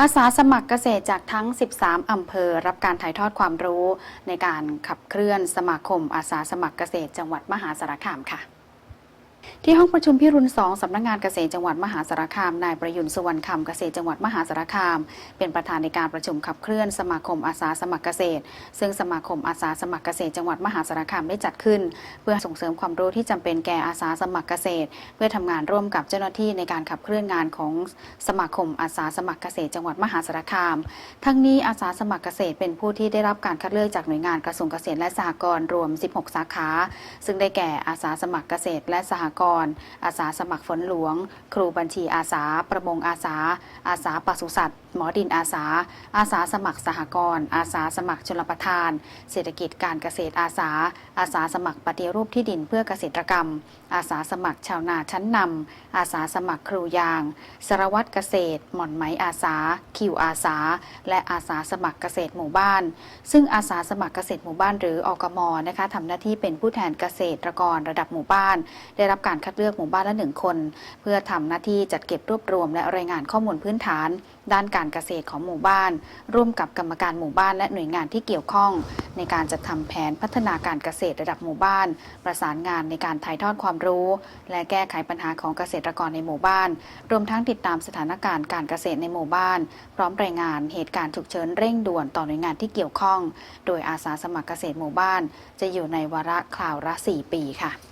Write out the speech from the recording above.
อาสาสมัครเกษตรจากทั้ง 13 อำเภอ รับการถ่ายทอดความรู้ ในการขับเคลื่อนสมาคมอาสาสมัครเกษตรจังหวัดมหาสารคามค่ะ ที่ห้องประชุมพิรุณ2สำนักงานเกษตรจังหวัดมหาสารคาม นายประยุนสุวรรณคำเกษตรจังหวัดมหาสารคาม เป็นประธานในการประชุมขับเคลื่อนสมาคมอาสาสมัครเกษตร ซึ่งสมาคมอาสาสมัครเกษตรจังหวัดมหาสารคามได้จัดขึ้น เพื่อส่งเสริมความรู้ที่จำเป็นแก่อาสาสมัครเกษตร เพื่อทำงานร่วมกับเจ้าหน้าที่ในการขับเคลื่อนงานของสมาคมอาสาสมัครเกษตรจังหวัดมหาสารคาม ทั้งนี้อาสาสมัครเกษตรเป็นผู้ที่ได้รับการคัดเลือกจากหน่วยงานกระทรวงเกษตรและสหกรณ์รวม 16 สาขา ซึ่งได้แก่อาสาสมัครเกษตรและสหกร อาสาสมัครฝนหลวง ครูบัญชีอาสา ประมงอาสา อาสาปศุสัตว์ หมอดินอาสา อาสาสมัครสหกรณ์อาสาสมัครชลประทาน เศรษฐกิจการเกษตรอาสา อาสาสมัครปฏิรูปที่ดินเพื่อเกษตรกรรม อาสาสมัครชาวนาชั้นนำอาสาสมัครครูยาง สารวัตรเกษตร หม่อนไหมอาสา คิวอาสา และอาสาสมัครเกษตรหมู่บ้าน ซึ่งอาสาสมัครเกษตรหมู่บ้านหรืออกมนะคะทำหน้าที่เป็นผู้แทนเกษตรกรระดับหมู่บ้าน ได้รับการคัดเลือกหมู่บ้านละหนึ่งคน เพื่อทำหน้าที่จัดเก็บรวบรวม และรายงานข้อมูลพื้นฐาน ด้านการเกษตรของหมู่บ้าน ร่วมกับกรรมการหมู่บ้านและหน่วยงานที่เกี่ยวข้อง ในการจัดทำแผนพัฒนาการเกษตรระดับหมู่บ้าน ประสานงานในการถ่ายทอดความรู้ และแก้ไขปัญหาของเกษตรกรในหมู่บ้าน รวมทั้งติดตามสถานการณ์การเกษตรในหมู่บ้าน พร้อมรายงานเหตุการณ์ฉุกเฉินเร่งด่วนต่อหน่วยงานที่เกี่ยวข้อง โดยอาสาสมัครเกษตรหมู่บ้าน จะอยู่ในวาระคราวละ4ปีค่ะ